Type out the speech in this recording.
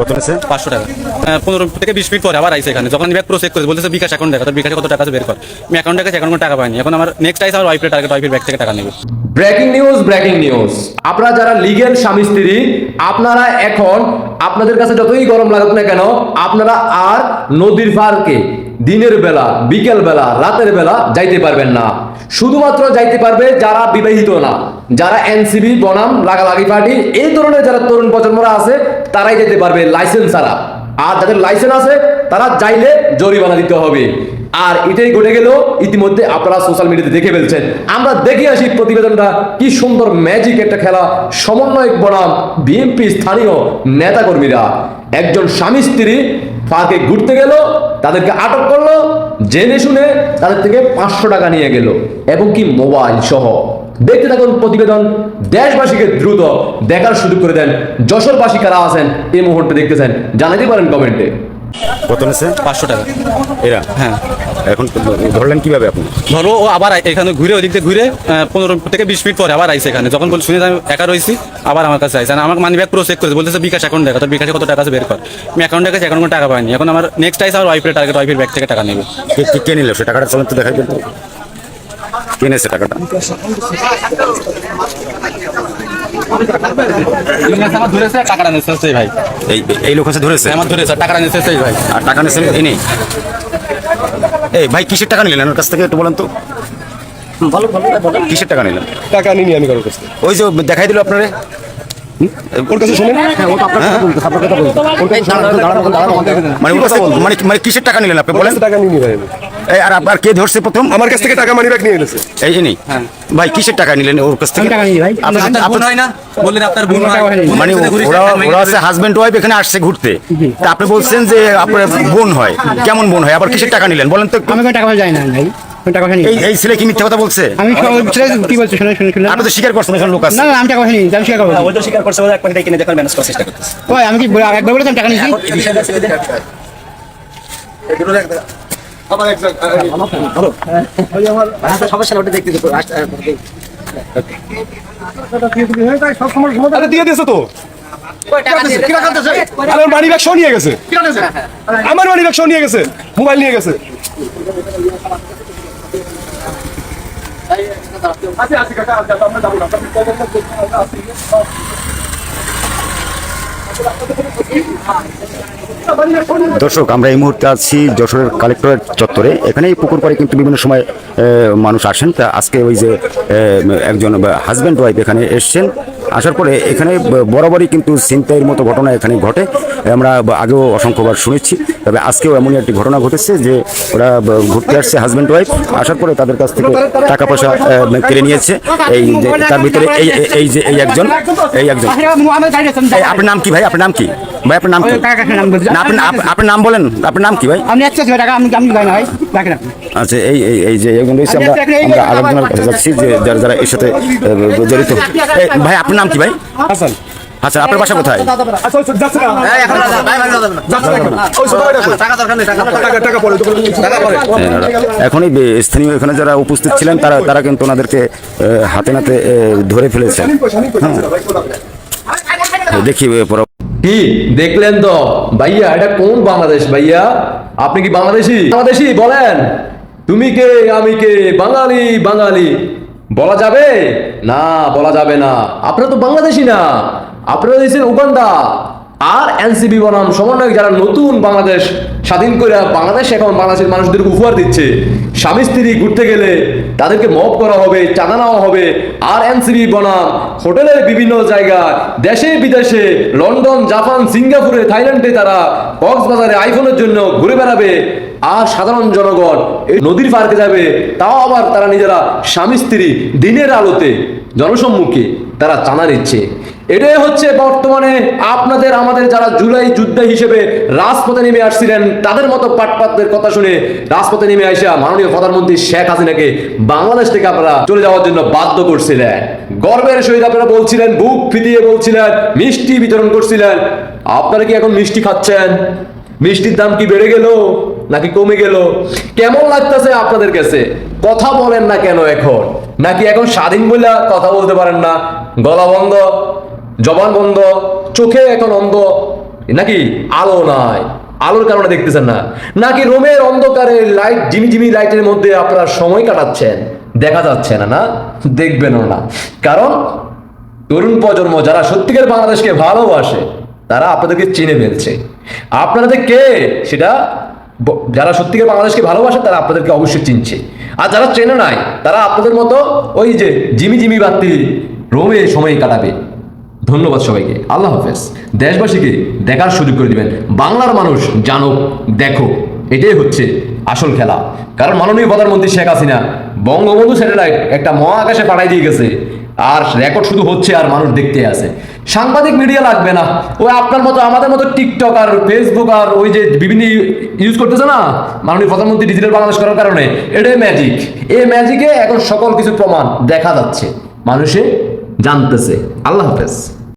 কত আছে? পাঁচশো টাকা। পনেরো থেকে বিশ মিনিট পরে আবার আইসে এখানে। যখন ব্যাগ প্রসেস করে বলতেছে বিকাশ অ্যাকাউন্ট দেখা তো বিকাশে কত টাকা আছে বের কর। আমি অ্যাকাউন্টে গেছে অ্যাকাউন্ট টাকা পাইনি এখন আমার নেক্সট আইসে আমার ওয়াইফের টার্গেট ওয়াইফের ব্যাগ থেকে টাকা নেবে। ব্রেকিং নিউজ ব্রেকিং নিউজ আপনারা যারা লিগেল স্বামী স্ত্রী আপনারা এখন আপনাদের কাছে যতই গরম লাগুক না কেন আপনারা আর নদীর পার্কে দিনের বেলা বিকেল বেলা রাতের বেলা যাইতে পারবেন না। শুধুমাত্র যাইতে পারবে যারা বিবাহিত না যারা এনসিবি বনাম লাগালাগি পার্টি এই ধরনের যারা তরুণ প্রজন্মরা আছে তারাই যেতে পারবে লাইসেন্স ছাড়া। আর যাদের লাইসেন্স আছে, তারা চাইলে জরিমানা দিতে হবে। আর এটাই ঘটে গেল, ইতিমধ্যে আপনারা সোশ্যাল মিডিয়াতে দেখে ফেলছেন। আমরা দেখে আসি প্রতিবেদনটা, কি সুন্দর ম্যাজিক একটা খেলা, সমন্বয়ক বনাম বিএনপি স্থানীয় নেতাকর্মীরা। একজন স্বামী স্ত্রী পার্কে ঘুরতে গেল, তাদেরকে আটক করল, জেনে শুনে তাদের থেকে পাঁচশো টাকা নিয়ে গেল, এবং কি মোবাইল সহ। দেখতে থাকুন প্রতিবেদন দেশবাসীকে দ্রুত দেখার সুযোগ করে দেন। যশোরবাসী কারা আছেন এই মুহূর্তে দেখতেছেন জানাতে পারেন কমেন্টে। কত আছে পাঁচশো টাকা। এরা? হ্যাঁ। এখন ধরলেন কীভাবে আপনি? ধরো ও আবার এখানে ঘুরে ওদিক দিয়ে ঘুরে পনেরো থেকে বিশ মিনিট পরে আবার আইসে এখানে। যখন বল শুনে আমি একা রয়েছি আবার আমার কাছে আইসে আর আমাকে মানি ব্যাগ প্রসেস করে বলতেছে বিকাশ অ্যাকাউন্ট দেখা তো বিকাশে কত টাকা আছে বের কর। আমি অ্যাকাউন্টে গেছে অ্যাকাউন্ট টাকা পাইনি। এখন আমার নেক্সট আইসে আমার ওয়াইফের টার্গেট ওয়াইফের ব্যাগ থেকে টাকা নেবে। কে নিল? সে টাকাটা চলেন তো দেখাই দেন তো। কে নিয়েছে টাকাটা। এই এই লোক আছে ধরেছে? আমার ধরেছে টাকাটা নিয়েছে ভাই আর টাকা নিয়েছেন ইনি এই ভাই কিসের টাকা নিলেন? ওর কাছ থেকে একটু বলেন তো। কিসের টাকা নিলেন? টাকা নিনি আমি কারোর কাছ থেকে। ওই যে দেখাই দিল আপনারে। ওর কাছে শোনেন মানে ওর কাছে- মানে মানে কিসের টাকা নিলেন আপনি ওর বলেন টাকা নিনি ভাই আর আপনার কে ধরছে প্রথম? আমার কাছ থেকে টাকা মানি ব্যাগ নিয়ে এনেছে। এই ইনি ভাই কিসের টাকা নিলেন ওর কাছ থেকে? টাকা নিই ভাই। আপনার- আপনার বোন হয় না? বললেন আপনার বোন মানে ওরা ওরা আছে হাজবেন্ড ওয়াইফ এখানে আসছে ঘুরতে। তা আপনি বলছেন যে আপনার বোন হয়। কেমন বোন হয়? আবার কিসের টাকা নিলেন? বলেন তো। টাকা যাই না ভাই। আমি টাকা পয়সা এই এই ছেলে কি মিথ্যা কথা বলছে? আমি সব- ছেলে কি বলছো? শুনে শুনে শুনে। আপনি তো স্বীকার করছেন এখানে লোক আছে। না না আমি টাকা পয়সা নিই আমি স্বীকার করব। ওই তো স্বীকার করছে ওরা এক পাখিটা কিনে দেখার ম্যানেজ করার চেষ্টা করতেছে। ওই আমি কি একবার বলেছিলাম টাকা নিয়েছি। এই বিষয়টা ছেড়ে দে। রাস্তা সমস্যা ওটা দেখতে রাস্তা আরে দিয়ে দিয়েছে তো। আমার মানি ব্যাগ সহ নিয়ে গেছে। আমার মানি ব্যাগ সহ নিয়ে গেছে। মোবাইল নিয়ে গেছে। দর্শক, আমরা এই মুহূর্তে আছি যশোরের কালেক্টরের চত্বরে। এখানে এই পুকুর পাড়ে কিন্তু বিভিন্ন সময় মানুষ আসেন। তা আজকে ওই যে একজন হাজব্যান্ড ওয়াইফ এখানে এসছেন। আসার পরে এখানে বরাবরই কিন্তু ছিনতাইয়ের মতো ঘটনা এখানে ঘটে। আমরা আগেও অসংখ্যবার শুনেছি। তবে আজকেও এমনই একটি ঘটনা ঘটেছে যে ওরা ঘুরতে আসছে হাজব্যান্ড ওয়াইফ আসার পরে তাদের কাছ থেকে টাকা পয়সা কেড়ে নিয়েছে। এই তার ভিতরে এই- এই যে, এই একজন এই একজন। আপনার নাম কি ভাই? আপনার নাম কি? ভাই আপনার নাম কি? আপনি আপনার নাম বলেন আপনার নাম কি ভাই? আমি আমি যাই ভাই আচ্ছা এই এই এই যে রয়েছে আমরা আমরা আরেকজনের কাছে যাচ্ছি যে যারা যারা এর সাথে জড়িত। ভাই আপনার নাম কি ভাই? হাসান। আচ্ছা আপনার বাসা কোথায়? এখনই বে- স্থানীয় এখানে যারা উপস্থিত ছিলেন তারা তারা কিন্তু ওনাদেরকে হাতে নাতে ধরে ফেলেছেন হ্যাঁ। দেখি কি? দেখলেন তো? ভাইয়া, এটা কোন বাংলাদেশ ভাইয়া? আপনি কি বাংলাদেশি? বাংলাদেশি, বলেন। তুমি কে? আমি কে? বাঙালি বাঙালি। বলা যাবে? না, বলা যাবে না। আপনারা তো বাংলাদেশি না। আপনারা দিয়েছেন উগান্ডা। আর এনসিবি বনাম সমন্বয়ক যারা নতুন বাংলাদেশ স্বাধীন করে বাংলাদেশ এখন বাংলাদেশের মানুষদের উপহার দিচ্ছে, স্বামী স্ত্রী ঘুরতে গেলে তাদেরকে মপ করা হবে, চাঁদা নেওয়া হবে আর এনসিবি বনাম। হোটেলের বিভিন্ন জায়গা দেশে বিদেশে, লন্ডন, জাপান, সিঙ্গাপুরে, থাইল্যান্ডে তারা কক্সবাজারে আইফোনের জন্য ঘুরে বেড়াবে। আর সাধারণ জনগণ এই নদীর পার্কে যাবে, তাও আবার তারা নিজেরা স্বামী স্ত্রী দিনের আলোতে। জনসম্মুখে তারা চাঁদা নিচ্ছে। এটাই হচ্ছে বর্তমানে আপনাদের, আমাদের যারা জুলাই যুদ্ধে হিসেবে রাজপথে নেমে আসছিলেন, তাদের মতো পাটপাতদের কথা শুনে রাজপথে নেমে আসা মাননীয় প্রধানমন্ত্রী শেখ হাসিনাকে বাংলাদেশ থেকে আপনারা চলে যাওয়ার জন্য বাধ্য করছিলেন। গর্বের সহিত আপনারা বলছিলেন, বুক ফিতিয়ে বলছিলেন, মিষ্টি বিতরণ করছিলেন। আপনারা কি এখন মিষ্টি খাচ্ছেন? মিষ্টির দাম কি বেড়ে গেল নাকি কমে গেল? কেমন লাগতেছে আপনাদের কাছে? কথা বলেন না কেন এখন? নাকি এখন স্বাধীন বলে কথা বলতে পারেন না? গলা বন্ধ। জবান বন্ধ, চোখে এখন অন্ধ নাকি আলো নাই? আলোর কারণে দেখতেছেন না। নাকি রোমের অন্ধকারে লাইট জিমি লাইটের মধ্যে আপনারা সময় কাটাচ্ছেন? দেখা যাচ্ছে না না? দেখবেনও না। কারণ তরুণ প্রজন্ম যারা সত্যিকার বাংলাদেশকে ভালোবাসে, তারা আপনাদেরকে চিনে ফেলছে। আপনারা যে কে সেটা যারা সত্যিকার বাংলাদেশকে ভালোবাসে, তারা আপনাদেরকে অবশ্যই চিনছে। আর যারা চেনে নাই, তারা আপনাদের মতো ওই যে জিমি জিমি বাতি রোমে সময় কাটাবে। ধন্যবাদ সবাইকে। আল্লাহ হাফেজ। দেশবাসীকে দেখার সুযোগ করে দিবেন। বাংলার মানুষ জানুক দেখো এটাই হচ্ছে আসল খেলা। কারণ মাননীয় প্রধানমন্ত্রী শেখ হাসিনা বঙ্গবন্ধু স্যাটেলাইট একটা মহাকাশে পাঠাই দিয়ে গেছে। আর রেকর্ড শুধু হচ্ছে আর মানুষ দেখতে আছে সাংবাদিক মিডিয়া লাগবে না। ওই আপনার মতো, আমাদের মতো টিকটক আর ফেসবুক আর ওই যে বিভিন্ন ইউজ করতেছে না? মাননীয় প্রধানমন্ত্রী ডিজিটাল বাংলাদেশ করার কারণে। এটাই ম্যাজিক এই ম্যাজিকে এখন সকল কিছু প্রমাণ দেখা যাচ্ছে। মানুষে জানতেছে। আল্লাহ হাফেজ।